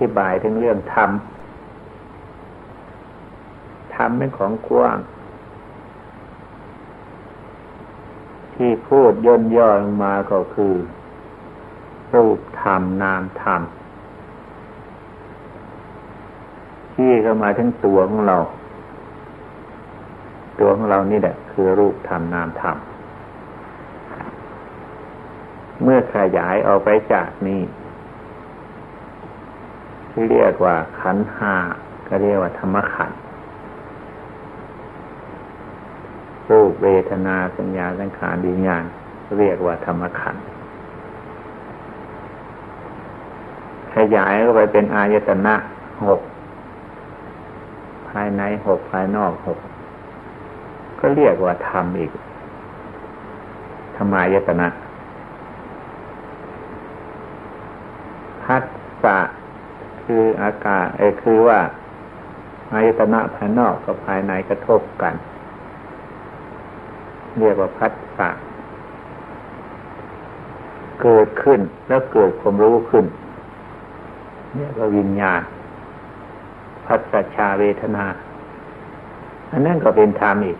ธิบายถึงเรื่องธรรม ธรรมเป็นของกว้าง ที่พูดย่นย่อลงมาก็คือรูปธรรมนามธรรมที่เข้ามาถึงตัวของเรา ตัวของเรานี่แหละ คือรูปธรรมนามธรรม เมื่อขยายออกไปจากนี้ ที่เรียกว่าขันห้าก็เรียกว่าธรรมขันรูปเวทนาสัญญาสังขารวิญญาณเรียกว่าธรรมขันขยายเข้าไปเป็นอายตนะหกภายในหกภายนอกหกก็เรียกว่าธรรมอีกธรรมายตนะพัสสะ คืออากาศเอคือว่าอายตนะภายนอกกับภายในกระทบกัน เรียกว่าพัสสะเกิดขึ้นแล้วเกิดความรู้ขึ้นเรียกว่าวิญญาณพัสสชาเวทนา อันนั้นก็เป็นธรรมอีก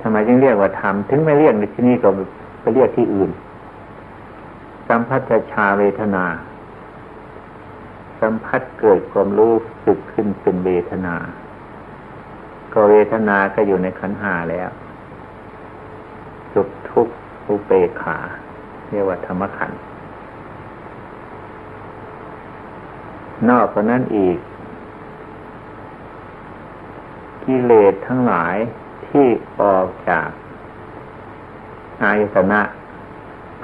ทำไมจึงเรียกว่าธรรมถึงไม่เรียกในที่นี้ก็ไปเรียกที่อื่นสัมพัทชาเวทนา สัมผัสเกิดความรู้สึกขึ้นเป็นเวทนา ก็เวทนาก็อยู่ในขันหาแล้วสุขทุกข์อุเบกขา เรียกว่าธรรมขันธ์นอกจากนั้นอีก กิเลสทั้งหลายที่ออกจากอายตนะ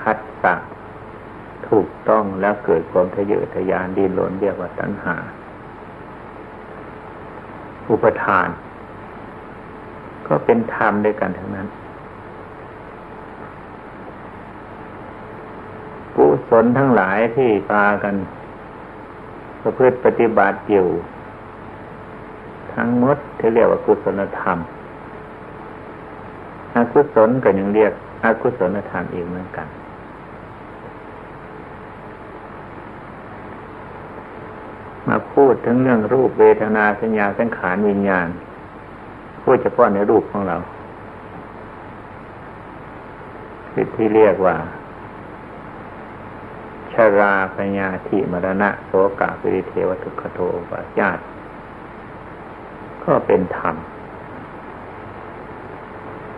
พัสสะ ถูกต้องแล้วเกิดความทะเยอทะยานดิ้นรนเรียกว่าตัณหา อุปทาน ก็เป็นธรรมด้วยกันทั้งนั้นกุศลทั้งหลายที่ปากันประพฤติปฏิบัติอยู่ ทั้งหมดที่เรียกว่ากุศลธรรมอกุศลก็ยังเรียกอกุศลธรรมอีกเหมือนกัน มา พูดถึงเรื่องรูปเวทนาสัญญาสังขารวิญญาณพูดเฉพาะในรูปของเราที่เรียกว่า ชราพญญาธิมรณะโสกาปิริเทวทุกขโทปาญาตก็เป็นธรรม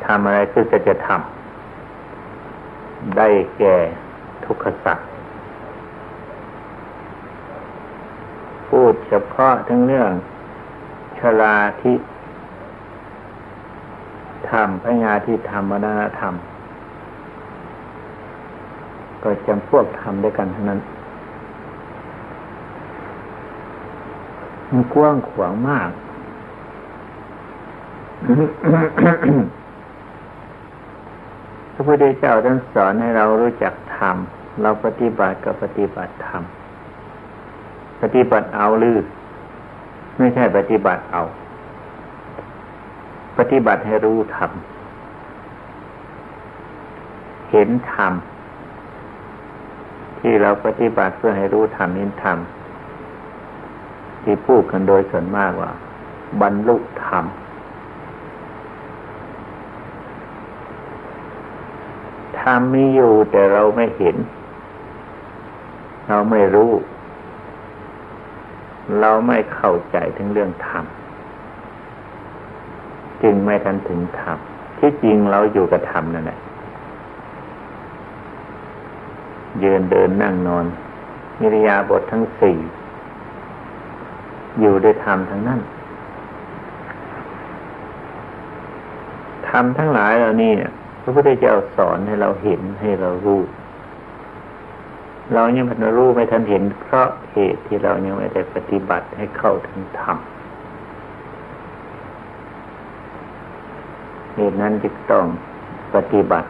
ทำอะไรคือจะจะทำได้แก่ทุกขสัตวพูด เฉพาะทั้งเรื่องชราที่ธรรมพญาที่ธรรมมรณธรรม ก็จำพวกธรรมด้วยกันทั้งนั้น มันกว้างขวางมากพระพุทธเจ้าท่านสอนให้เรารู้จักธรรม เราปฏิบัติกับปฏิบัติธรรม ปฏิบัติเอาหรือไม่ใช่ปฏิบัติเอา ปฏิบัติให้รู้ธรรมเห็นธรรมที่เราปฏิบัติเพื่อให้รู้ธรรมนี้ธรรมที่พูดกันโดยส่วนมากว่า บรรลุธรรมธรรมมีอยู่แต่เราไม่เห็น เราไม่รู้ เราไม่เข้าใจถึงเรื่องธรรมจึงไม่ทันถึงธรรมที่จริงเราอยู่กับธรรมนั่นแหละยืนเดินนั่งนอนมิริยาบททั้งสี่อยู่ด้วยธรรมทั้งนั้นธรรมทั้งหลายเหล่านี่พระพุทธเจ้าสอนให้เราเห็นให้เรารู้ เรายังไม่ทันรู้ไม่ทันเห็น เพราะเหตุที่เรายังไม่ได้ปฏิบัติให้เข้าถึงธรรมเหตุนั้นจึงต้องปฏิบัติ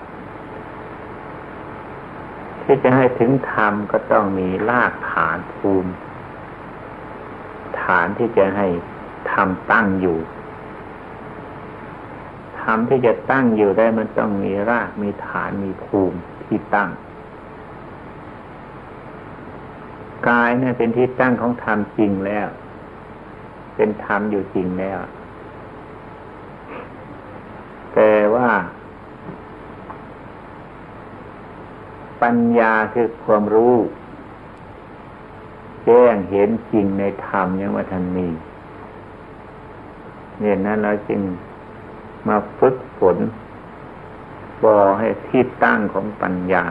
ที่จะให้ถึงธรรมก็ต้องมีรากฐานภูมิ ฐานที่จะให้ธรรมตั้งอยู่ธรรมที่จะตั้งอยู่ได้มันต้องมีรากมีฐานมีภูมิที่ตั้ง กายเนี่ยเป็นที่ตั้งของธรรมจริงแล้ว เป็นธรรมอยู่จริงแล้ว แต่ว่า ปัญญาคือความรู้ แจ้งเห็นจริงในธรรมยังว่าทันมีเนี่ยนั้นเราจึงมาฝึกฝนบอให้ที่ตั้งของปัญญา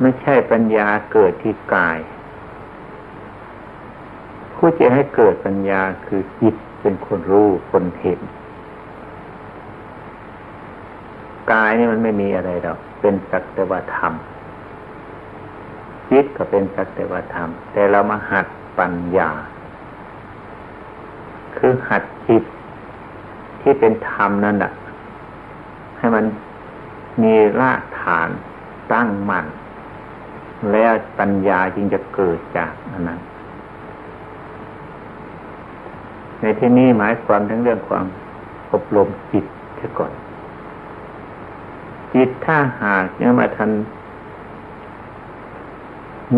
ไม่ใช่ปัญญาเกิดที่กาย ผู้จะให้เกิดปัญญาคือจิตเป็นคนรู้คนเห็น กายนี่มันไม่มีอะไรหรอกเป็นสักแต่ว่าธรรมจิตก็เป็นสักแต่ว่าธรรม แต่เรามาหัดปัญญา คือหัดจิตที่เป็นธรรมนั่นแหละให้มันมีรากฐานตั้งมั่น แล้วปัญญาจึงจะเกิดจากอันนั้น ในที่นี้หมายความถึงเรื่องความอบรมจิตเสียก่อน จิตถ้าหากยังมาทัน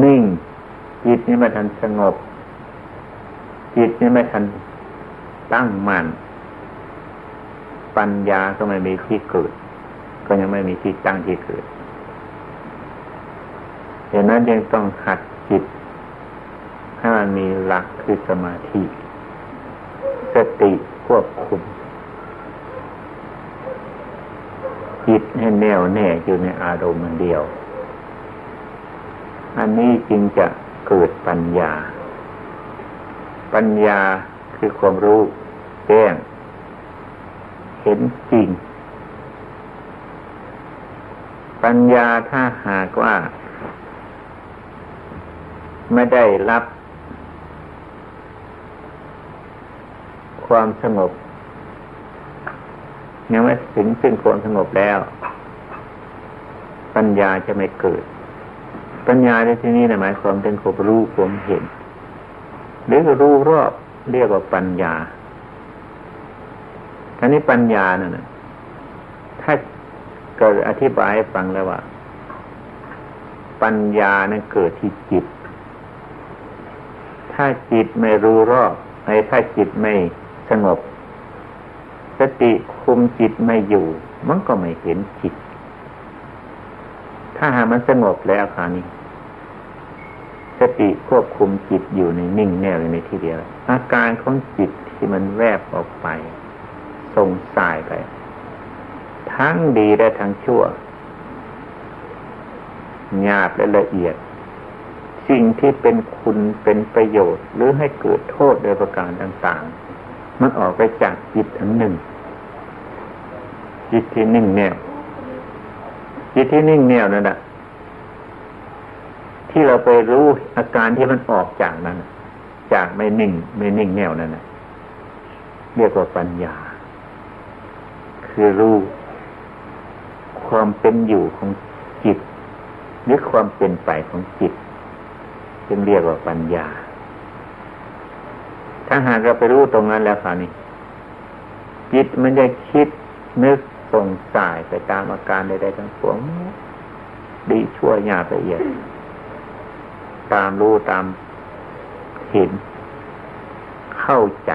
นิ่ง จิตนี่มาทันสงบ จิตนี่ม่ทันตั้งมั่นปัญญาก็ไม่มีที่เกิด ก็ยังไม่มีที่ตั้งที่เกิด ดังนั้นยังต้องหัดจิต ให้มันมีหลักคือสมาธิ สติควบคุม จิตให้แน่วแน่อยู่ในอารมณ์เดียว อันนี้จึงจะเกิดปัญญา ปัญญาคือความรู้แจ้ง เห็นจริง ปัญญาถ้าหากว่า ไม่ได้รับ ความสงบยังไม่ถึงซึ่งความสงบแล้ว ปัญญาจะไม่เกิด ปัญญาในที่นี้นะหมายความถึงความรู้ความเห็น หรือรู้รอบเรียกว่าปัญญาอันนี้ปัญญานั่นถ้าเกิดอธิบายให้ฟังแล้วว่า ปัญญานั้นเกิดที่จิต ถ้าจิตไม่รู้รอบไอ้ถ้าจิตไม่สงบ สติคุมจิตไม่อยู่ มันก็ไม่เห็นจิต ถ้าหามันสงบแล้วคราวนี้ สติควบคุมจิตอยู่ในนิ่งแน่เลยในทีเดียว อาการของจิตที่มันแวบออกไปส่งสายไป ทั้งดีและทั้งชั่วหยาบและละเอียด สิ่งที่เป็นคุณเป็นประโยชน์ หรือให้เกิดโทษโดยประการต่างๆ มันออกไปจากจิตอันหนึ่ง จิตที่นิ่งแน่วจิตที่นิ่งแน่วนั่นแหะที่เราไปรู้อาการที่มันออกจากนั้น จากไม่นิ่ง ไม่นิ่งแนวนั่นนะเรียกว่าปัญญา คือรู้ความเป็นอยู่ของจิตหรือความเป็นไปของจิต จึงเรียกว่าปัญญา ถ้าหากเราไปรู้ตรงนั้นแล้วค่ะนี่จิตมันจะคิดนึกส่งสายไปตามอาการใดๆทั้งปวงดีชั่วหยาละเอียด ตามรู้ตามเห็น เข้าใจ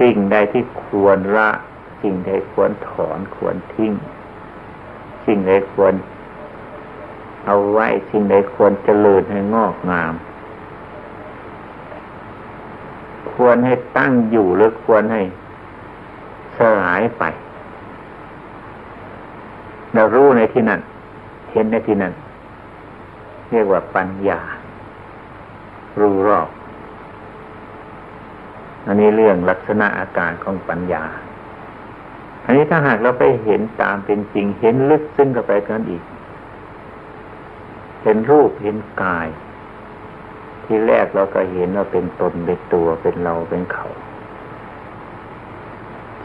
สิ่งใดที่ควรละ สิ่งใดควรถอนควรทิ้ง สิ่งใดควร เอาไว้สิ่งใดควรเจริญให้งอกงาม ควรให้ตั้งอยู่หรือควรให้สลายไปเรารู้ในที่นั้นเห็นในที่นั้นเรียกว่าปัญญา รู้รอบอันนี้เรื่องลักษณะอาการของปัญญา อันนี้ถ้าหากเราไปเห็นตามเป็นจริง เห็นลึกซึ้งกับไปกันอีก เห็นรูปเห็นกาย ที่แรกเราก็เห็นว่าเป็นตนเป็นตัวเป็นเราเป็นเขา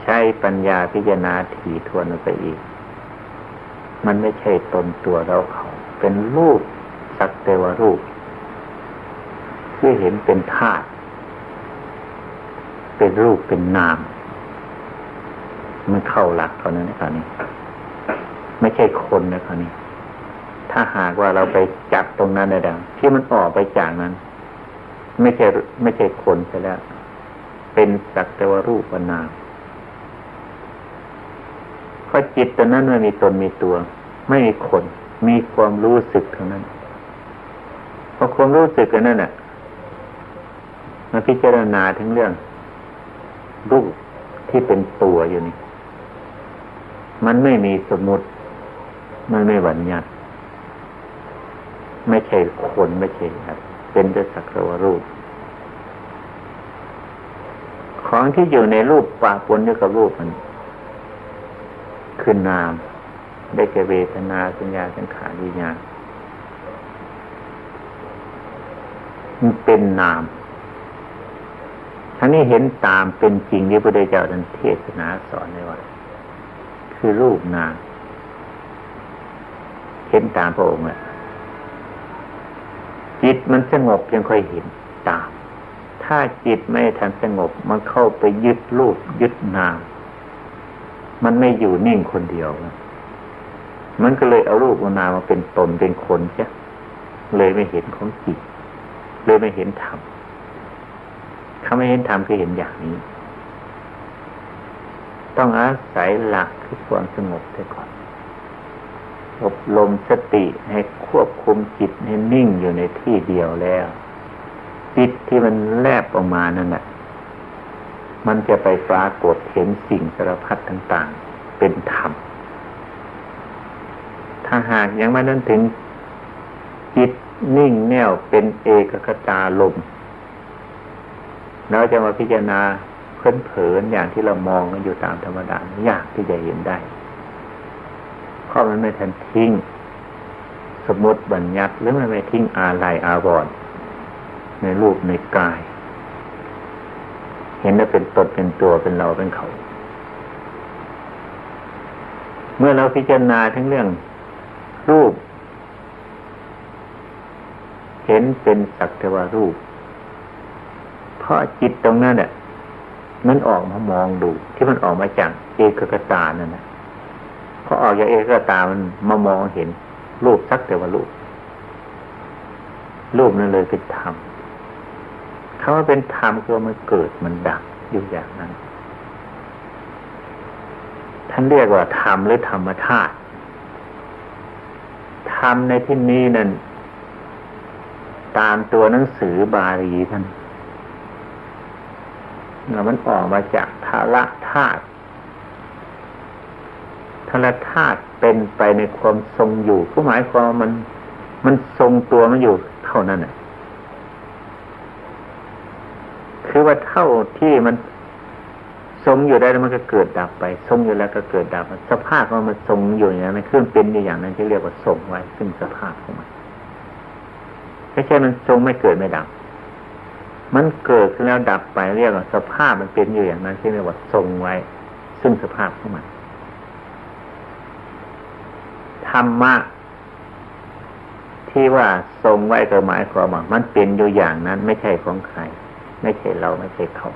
ใช้ปัญญาพิจารณาถี่ทวนไปอีก มันไม่ใช่ตนตัวเราเขา เป็นรูปสักแต่ว่ารูป ที่เห็นเป็นธาตุเป็นรูปเป็นนามมันเข้าหลักเขานั้นนะครับนี่ไม่ใช่คนนะครับนี่ธ ถ้าหากว่าเราไปจับตรงนั้นนะดังที่มันออกไปจากนั้น ไม่ใช่ไม่ใช่คนไปแล้ว เป็นสักแต่ว่ารูปนามเพราะจิตตัวนั้นไม่มีตนมีตัว ไม่มีคน มีความรู้สึกเท่านั้นเพอความรู้สึกกันนั่นน่ะมาพิจารณาถึงเรื่อง รูปที่เป็นตัวอยู่นี่ มันไม่มีสมมติ มันไม่บัญญัติ ไม่ใช่คนไม่ใช่ครับเป็นแต่สักวรูป ของที่อยู่ในรูปปะปนอยู่กับรูปมันคือนาม ได้แก่เวทนาสัญญาสังขารวิญญาณมันเป็นนามทั้งนี้เห็นตามเป็นจริงที่พระพุทธเจ้าท่านเทศนาสอนในว่าคือรูปนามเห็นตามพระองค์แหละ จิตมันสงบยังค่อยเห็นตาม ถ้าจิตไม่ทันสงบ มันเข้าไปยึดรูปยึดนาม มันไม่อยู่นิ่งคนเดียว มันก็เลยเอารูปนามมาเป็นตนเป็นคนใช่เลยไม่เห็นของจิต เลยไม่เห็นธรรมถ้าไม่เห็นธรรมคือเห็นอย่างนี้ ต้องอาศัยหลักคือความสงบเสียก่อน อบรมสติให้ควบคุมจิตให้นิ่งอยู่ในที่เดียวแล้ว จิตที่มันแลบออกมานั่นแหละมันจะไปปรากฏเห็นสิ่งสารพัดต่างๆ เป็นธรรม ถ้าหากยังไม่นั้นถึงจิตนิ่งแน่วเป็นเอกคตาลมเราจะมาพิจารณาเพลินเผินอย่างที่เรามองกันอยู่ตามธรรมดา ยากที่จะเห็นได้ เพราะมันไม่ทันทิ้ง สมมติบัญญัติหรือมันไม่ทิ้งอาลัยอาวรณ์ในรูปในกาย เห็นว่าเป็นตนเป็นตัวเป็นเราเป็นเขา เมื่อเราพิจารณาทั้งเรื่อง รูป เห็นเป็นสักแต่ว่ารูป เพราะจิตตรงนั้นเนี่ยมันออกมามองดู ที่มันออกมาจากเอกกตานั่นนะ พอออกจากเอกตามันมามองเห็น รูปสักแต่ว่ารูป รูปนั้นเลยเป็นธรรมคำว่าเป็นธรรมคือมันเกิดมันดับอยู่อย่างนั้น ท่านเรียกว่าธรรมหรือธรรมธาตุธรรมในที่นี้นั่นตามตัวหนังสือบาลีท่านแล้วมันออกมาจากทาระธาตุ ระธาตุเป็นไปในความทรงอยู่ก็หมายความมัน มันทรงตัวมันอยู่เท่านั้นน่ะคือว่าเท่าที่มันทรงอยู่ได้แล้วมันก็เกิดดับไป ทรงอยู่แล้วก็เกิดดับสภาพของมันทรงอยู่อย่างนั้นเครื่องเป็นอยู่อย่างนั้นที่เรียกว่าทรงไว้ซึ่งสภาพของมันไม่ใช่มันทรงไม่เกิดไม่ดับ มันเกิดขึ้นแล้วดับไปเรียกว่าสภาพมันเป็นอยู่อย่างนั้นที่เรียกว่าทรงไว้ ซึ่งสภาพของมัน ธ รรมะที่ว่าทรงไว้ก็หมายความว่ามันเป็นอยู่อย่างนั้น ไม่ใช่ของใคร ไม่ใช่เราไม่ใช่เขา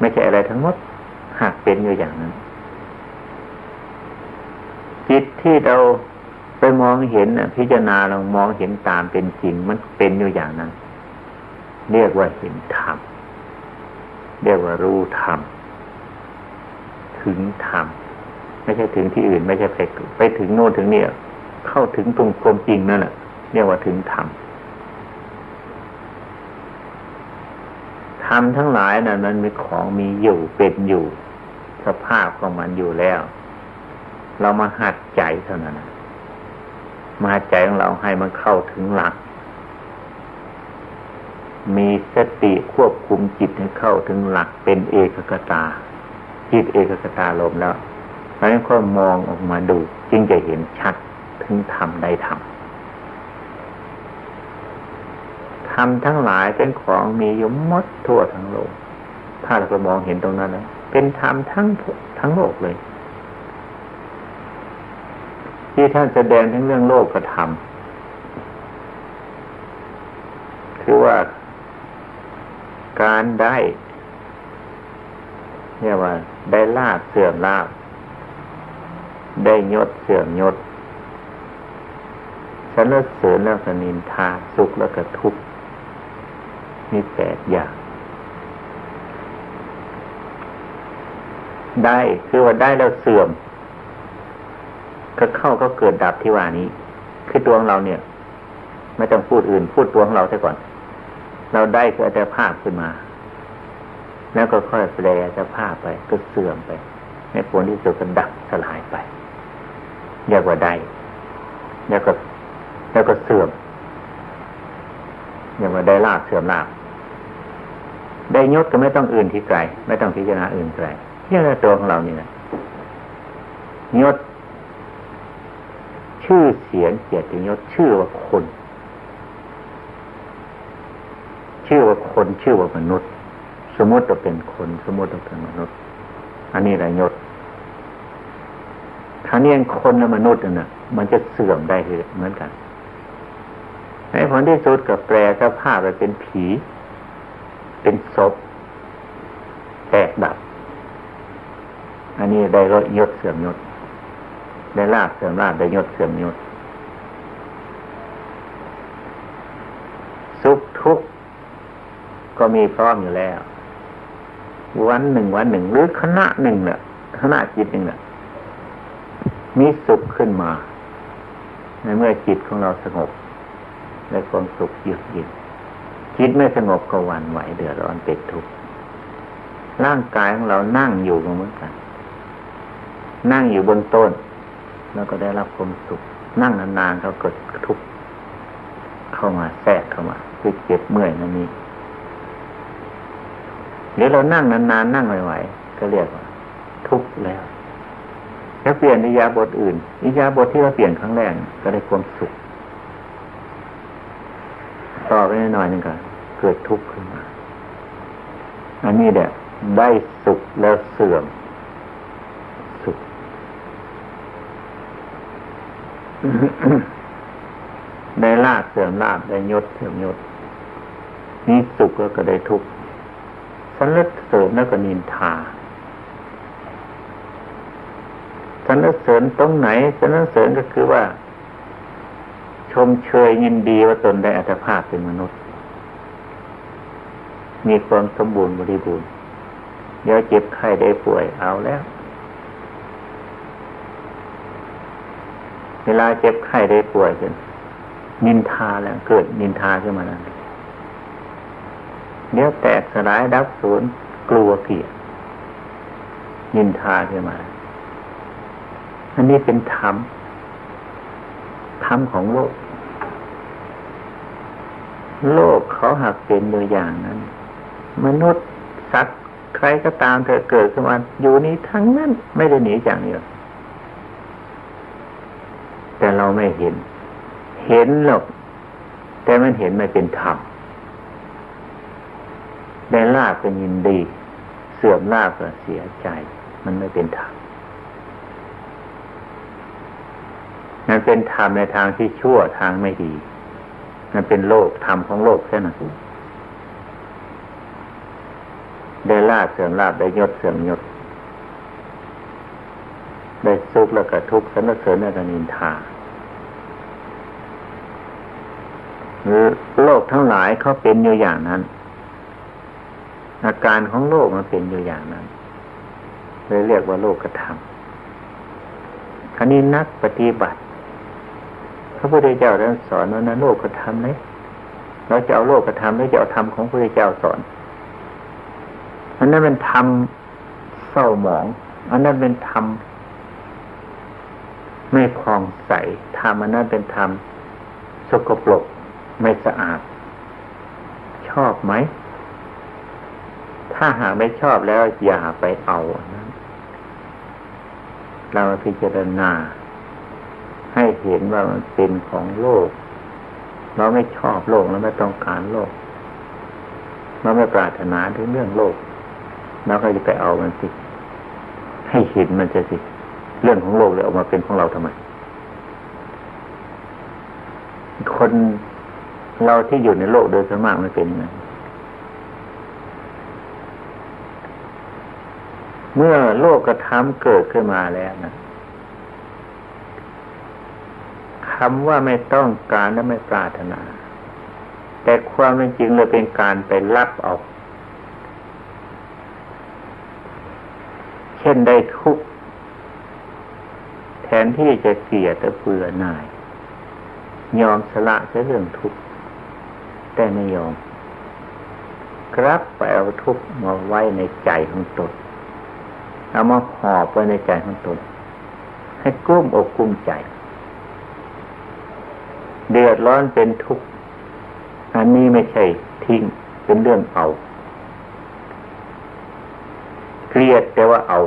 ไม่ใช่อะไรทั้งหมด หากเป็นอยู่อย่างนั้นจิตที่เราไปมองเห็นพิจารณาเรามองเห็นตามเป็นจริง มันเป็นอยู่อย่างนั้น เรียกว่าเห็นธรรมเรียกว่ารู้ธรรมถึงธรรม ไม่ใช่ถึงที่อื่น ไม่ใช่ไปไปถึงโน่นถึงเนี่ยเข้าถึงตรงความจริงนั่นแหละเรียกว่าถึงธรรมธรรมทั้งหลายนะ่ะ มันมีของมีอยู่เป็นอยู่ สภาพของมันอยู่แล้ว เรามาหัดใจเท่านั้นนะมาใจของเราให้มันเข้าถึงหลัก มีสติควบคุมจิตให้เข้าถึงหลักเป็นเอกกตา จิตเอกกตาลมแล้ว แล้วก็มองออกมาดู จึงจะเห็นชัดถึงธรรมใดธรรมธรรมทั้งหลายเป็นของมีอยู่มดทั่วทั้งโลก ถ้าเราไปมองเห็นตรงนั้นนะเป็นธรรมทั้งทั้งโลกเลย ที่ท่านแสดงทั้งเรื่องโลกกระทำคือว่าการได้เรียกว่าได้ลาบเสื่อมลาบ ได้ยศเสื่อมยศสรรเสริญแล้วก็นินทาสุขแล้วก็ทุกข์มีแปดอย่าง ได้คือว่าได้แล้วเสื่อม ก็เข้าก็เกิดดับที่ว่านี้ คือตัวของเราเนี่ย ไม่ต้องพูดอื่น พูดตัวของเราซะก่อน เราได้คืออัตภาพขึ้นมา แล้วก็ค่อยแปลอัตภาพไปก็เสื่อมไป ในผลที่สุดก็ดับสลายไป เรียกว่าได้แล้วก็แล้วก็เสื่อมเรียกว่าได้ลาบเสื่อมลาบได้ยศก็ไม่ต้องอื่นที่ไกล ไม่ต้องพิจารณาอื่นไกลเรื่องตัวของเรานี่แหละยศชื่อเสียงเกียรติยศชื่อว่าคน ชื่อว่าคนชื่อว่ามนุษย์ สมมติเราเป็นคน สมมติเราเป็นมนุษย์ อันนี้แหละยศ ครั้นี้คนและมนุษย์น่ะ มันจะเสื่อมได้เหมือนกันในผลที่สุดกับแปลสภาพไปเป็นผี เป็นศพแตกดับ อันนี้ได้รยศเสื่อมยศได้ลาบเสื่อมลาบได้ยศเสื่อมยศสุขทุกข์ก็มีพร้อมอยู่แล้ว วันหนึ่งวันหนึ่งหรือคณะหนึ่งแหละคณะจิตหนึ่งแหละ มีสุขขึ้นมา ในเมื่อจิตของเราสงบและความสุขเยือกเย็นจิตไม่สงบก็หวั่นไหวเดือดร้อนเป็นทุกข์ร่างกายของเรานั่งอยู่เหมือนกัน นั่งอยู่บนต้น แล้วก็ได้รับความสุข นั่งนานๆเขาเกิดทุกข์เข้ามาแทรกเข้ามาคือเจ็บเมื่อยนั่นนี่หรือเรานั่งนานๆนั่งไหวๆก็เรียกว่า ทุกข์แล้ว แล้วเปลี่ยนอิยาบทอื่นอิยาบทที่เราเปลี่ยนครั้งแรกก็ได้ความสุข ต่อไปหน่อยหนึ่งก็เกิดทุกข์ขึ้นมา อันนี้แหละได้สุขแล้วเสื่อมสุข ได้ลาบเสื่อมลาบได้ยศเสื่อมยศนี่สุขแล้วก็ได้ทุกข์สรรเสริญแล้วก็นินทาส รรเสริญตรงไหนสรรเสริญก็คือว่า ชมเชยยินดีว่าตนได้อัตภาพเป็นมนุษย์ มีความสมบูรณ์บริบูรณ์เดี๋ยวเจ็บไข้ได้ป่วยเอาแล้ว เวลาเจ็บไข้ได้ป่วยจนนินทาแล้วเกิดนินทาขึ้นมาแล้วเดี๋ยวแตกสลายดับศูนย์กลัวเกลียดนินทาขึ้นมา อันนี้เป็นธรรม ธรรมของโลก โลกเขาหักเป็นตัวอย่างนั้น มนุษย์สัตว์ใครก็ตามเธอเกิดขึ้นมาอยู่นี้ทั้งนั้นไม่ได้หนีจากนี้หรอกแต่เราไม่เห็น เห็นหรอก แต่มันเห็นไม่เป็นธรรมได้ลาบก็ยินดี เสื่อมลาบก็เสียใจ มันไม่เป็นธรรม มันเป็นธรรมในทางที่ชั่วทางไม่ดี มันเป็นโลกธรรมของโลกแค่นั้นได้ลาบเสื่อมลาบได้ยศเสื่อมยศได้สุขแล้วก็ทุกข์สรรเสริญและก็นินทาโลกทั้งหลายเขาเป็นอยู่อย่างนั้น อาการของโลกมันเป็นอยู่อย่างนั้นเลยเรียกว่าโลกกระทำคันนี้นักปฏิบัติ พระพุทธเจ้าท่านสอนว่านั้นโลกกระทำเลยเราจะเอาโลกกระทำหรือจะเอาธรรมของพระพุทธเจ้าสอน อันนั้นเป็นธรรมเศร้าหมอง อันนั้นเป็นธรรมไม่พองใสธรรมอันนั้นเป็นธรรมสกปรกไม่สะอาด ชอบไหม ถ้าหากไม่ชอบแล้วอย่าไปเอานะเราพิจารณา เห็นว่ามันเป็นของโลก เราไม่ชอบโลกเราไม่ต้องการโลก เราไม่ปรารถนาถึงเรื่องโลกเราก็จะไปเอามันสิ ให้เห็นมันจะสิ เรื่องของโลกเลยออกมาเป็นของเราทำไม คนเราที่อยู่ในโลกโดยส่วนมากไม่เป็นย่างนั้นเมื่อโลกกระทำเกิดขึ้นมาแล้วนะ ใคำว่าไม่ต้องการและไม่ปรารถนา แต่ความเป็นจริงเลยเป็นการไปรับเอาเช่นได้ทุกข์แทนที่จะเกลียดแต่เบื่อหน่าย ยอมสละเรื่องทุกข์แต่ไม่ยอมกรับไปเอาทุกข์มาไว้ในใจของตนเอามาหอบไว้ในใจของตนให้กุ้มอกกุ้มใจ เดือดร้อนเป็นทุกข์อันนี้ไม่ใช่ทิ้งเป็นเรื่องเอาเกลียดแต่ว่าเอา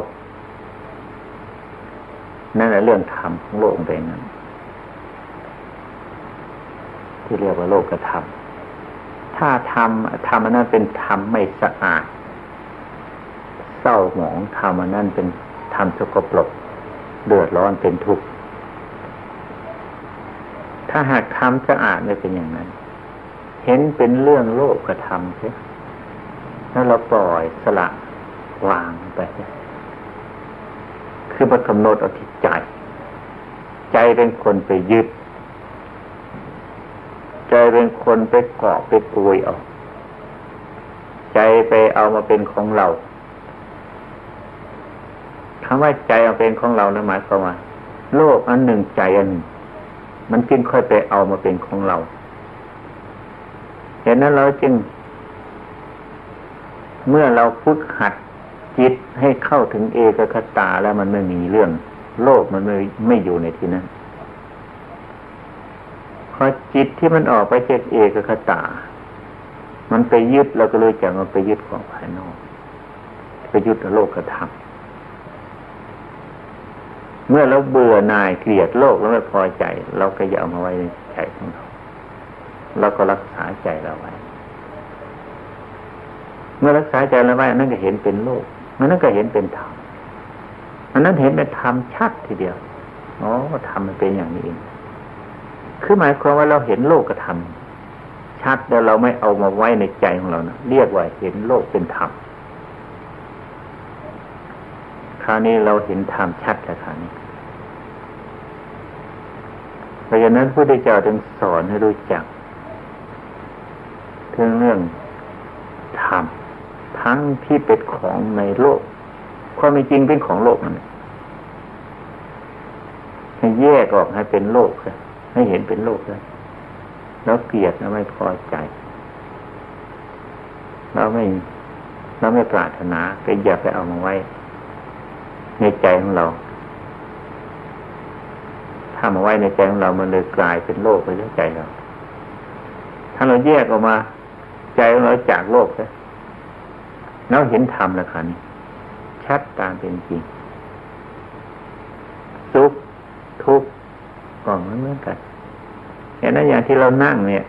นั่นแหละเรื่องธรรมของโลกไปนั้น ที่เรียกว่าโลกกระทำถ้าทำทำอันนั้นเป็นธรรมไม่สะอาดเศร้าหมองธรรมอันนั้นเป็นธรรมสกปรกเดือดร้อนเป็นทุกข์ ถ้าหากทำสะอาดไม่เป็นอย่างนั้น เห็นเป็นเรื่องโลกกระทำใช่แล้วเราปล่อยสละวางไปคือมากำหนดเอาที่ใจ ใจเป็นคนไปยึด ใจเป็นคนไปเกาะไปปุยเอา ใจไปเอามาเป็นของเราคำว่าใจเอาเป็นของเราแล้วหมายความว่าโลกอันหนึ่งใจอันหนึ่ง มันจึงค่อยไปเอามาเป็นของเราเห็นนั้นเราจึง เมื่อเราฝึกหัดจิตให้เข้าถึงเอกคตาแล้วมันไม่มีเรื่อง โลกมันไม่ไม่อยู่ในที่นั้นพอจิตที่มันออกไปจากเอกคตา มันไปยึดเราก็เลยจะมันไปยึดของภายนอก ไปยึดโลกกระทำ เมื่อเราเบื่อหน่ายเกลียดโลกแล้วไม่พอใจ เราก็อย่าเอามาไว้ในใจของเราเราก็รักษาใจเราไว้ เมื่อรักษาใจเราไว้นั่นก็เห็นเป็นโลกนั่นก็เห็นเป็นธรรมอันนั้นเห็นเป็นธรรมชัดทีเดียวอ๋อธรรมมันเป็นอย่างนี้เองคือหมายความว่าเราเห็นโลกกระทำชัดแล้วเราไม่เอามาไว้ในใจของเรานะเรียกว่าเห็นโลกเป็นธรรมค ราวนี้เราเห็นธรรมชัดแล้วคราวนี้เพราะฉะนั้นพระพุทธเจ้าจึงสอนให้รู้จักถึงเรื่องธรรมทั้งที่เป็นของในโลก ความจริงเป็นของโลกนั่นให้แยกออกให้เป็นโลกเลยให้เห็นเป็นโลกเลยแล้วเกลียดแล้วไม่พอใจเราไม่เราไม่ปรารถนาก็อย่าไปเอามาไว้ ในใจของเรา ถ้ามาไว้ในใจของเรา มันเลยกลายเป็นโลกไปในใจเรา ถ้าเราแยกออกมา ใจของเราจากโลกเลยเราเห็นธรรมแล้วค่ะนี่ชัดตามเป็นจริง สุขทุกข์ก็เหมือนกันอย่างนั้นอย่างที่เรานั่งเนี่ย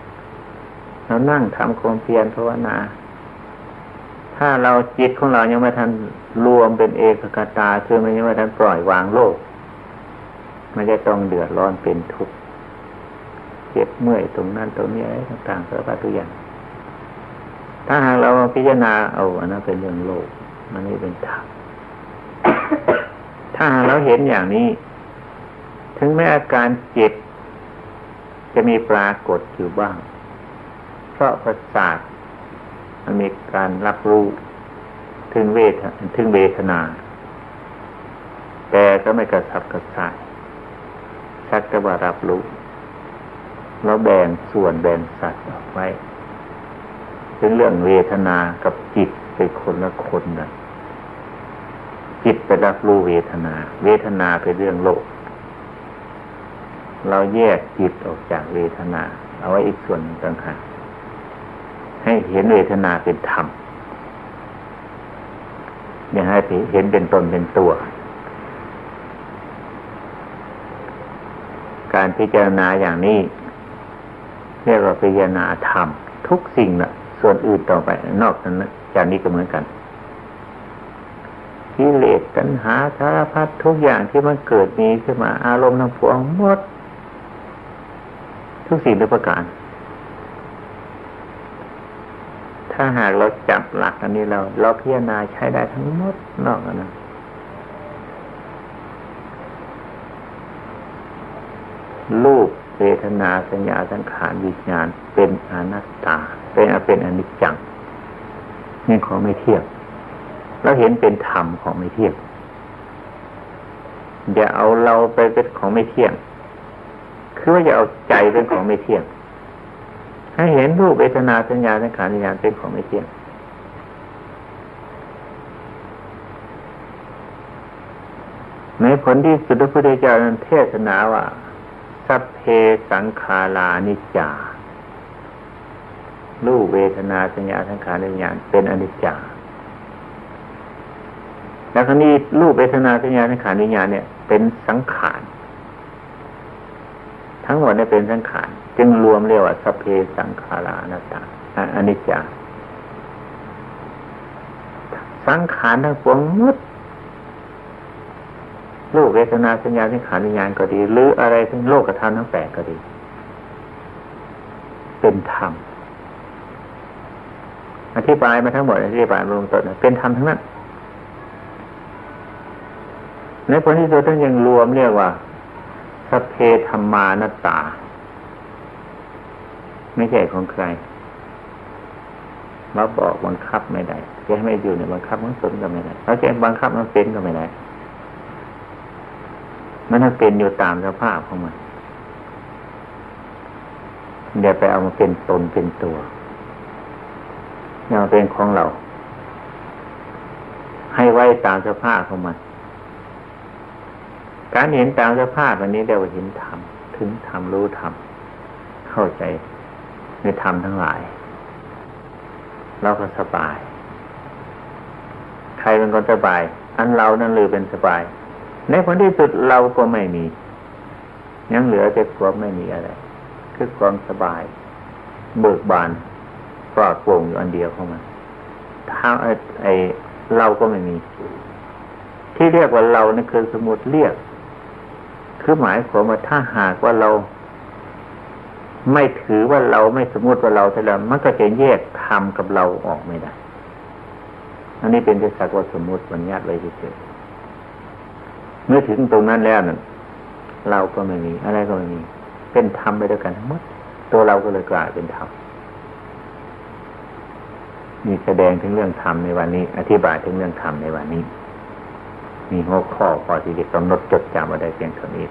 เรานั่งทำความเพียรภาวนา ถ้าเราจิตของเรายังไม่ทันรวมเป็นเอกกตาคือมันยังไม่ทันปล่อยวางโลก มันจะต้องเดือดร้อนเป็นทุกข์เจ็บเมื่อยตรงนั้นตรงนี้อะไรต่างๆสารพัดทุกอย่าง ถ้าหากเราพิจารณาเอาอันนั้นเป็นเรื่องโลก มันไม่เป็นธรรมถ้าหากเราเห็นอย่างนี้ ถึงแม้อาการเจ็บจะมีปรากฏอยู่บ้าง เพราะประสาท มันมีการรับรู้ถึงเวทถึงเวทนา แต่ก็ไม่กระสับกระส่ายชักจะว่ารับรู้เราแบ่งส่วนแบ่งสัตว์ออกไว้ เป็นเรื่องเวทนากับจิตเป็นคนละคนกันจิตไปรับรู้เวทนา เวทนาเป็นเรื่องโลก เราแยกจิตออกจากเวทนา เอาไว้อีกส่วนต่างหาก ให้เห็นเวทนาเป็นธรรมอย่าให้เห็นเป็นตนเป็นตัว การพิจารณาอย่างนี้เรียกว่าพิจารณาธรรม ทุกสิ่งนะส่วนอื่นต่อไปนอกนั้นจากนี้ก็เหมือนกันกิเลสตัณหาสารพัดทุกอย่างที่มันเกิดมีขึ้นมาอารมณ์ทั้งปวงหมด ทุกสิ่งทุกประการ ถ้าหากเราจับหลักอันนี้เรา เราพิจารณาใช้ได้ทั้งหมดนอกนั้นรูปเวทนาสัญญาสังขารวิญญาณเป็นอนัตตา เป็นเป็นอนิจจังนี่ของไม่เที่ยงเราเห็นเป็นธรรมของไม่เที่ยงอย่าเอาเราไปเป็นของไม่เที่ยง คือว่าอย่าเอาใจเป็นของไม่เที่ยง ให้เห็นรูปเวทนาสัญญาสังขารวิญญาณเป็นของไม่เที่ยงในผลที่สุดพระพุทธเจ้านั้นเทศนาว่า สัพเพสังขารานิจจารูปเวทนาสัญญาสังขารวิญญาณเป็นอนิจจาแล้วคราวนี้รูปเวทนาสัญญาสังขารวิญญาณเนี่ย เป็นสังขาร ทั้งหมดเนี่ยเป็นสังขารจึงรวมเรียกว่าสัพเพสังขารานัตตาอนิจจาสังขารทั้งปวงมดรูปเวทนาสัญญาสังขารวิญญาณก็ดี หรืออะไรทั้งโลกธรรมทั้งแปดก็ดี เป็นธรรมอธิบายมาทั้งหมดอธิบายมาลงต้นเป็นธรรมทั้งนั้นในผลที่สุดท่านยังรวมเรียกว่า สเพธรรมานตา ไม่ใช่ของใครมาบอกบังคับไม่ได้จะให้ไม่อยู่ในบังคับมันสนก็ไม่ได้เราจะบังคับมันเป็นก็ไม่ได้ มันต้องเป็นอยู่ตามสภาพของมันอย่าไปเอามาเป็นตนเป็นตัวอย่ามาเป็นของเรา ให้ไว้ตามสภาพของมัน การเห็นตามสภาพอันนี้เรียกว่าเห็นธรรมถึงธรรมรู้ธรรมเข้าใจในธรรมทั้งหลายเราก็สบาย ใครเป็นคนสบาย อันเรานั่นหรือเป็นสบาย ในผลที่สุดเราก็ไม่มี ยังเหลือแต่ความไม่มีอะไร คือความสบาย เบิกบานปลอดโปร่งอยู่อันเดียวเข้ามาถ้าไอไอเราก็ไม่มี ที่เรียกว่าเรานี่คือสมมติเรียก คือหมายความว่าถ้าหากว่าเรา ไม่ถือว่าเราไม่สมมติว่าเราแต่ละมันก็จะแยกธรรมกับเราออกไม่ได้ อันนี้เป็นแต่สักว่าสมมติบัญญัติไว้เฉยๆเมื่อถึงตรงนั้นแล้วนั่นเราก็ไม่มีอะไรก็ไม่มี เป็นธรรมไปด้วยกันทั้งหมด ตัวเราก็เลยกลายเป็นธรรมมีแสดงถึงเรื่องธรรมในวันนี้ อธิบายถึงเรื่องธรรมในวันนี้ มีหัวข้อพอที่จะกำหนดจดจำมาได้เพียงเท่านี้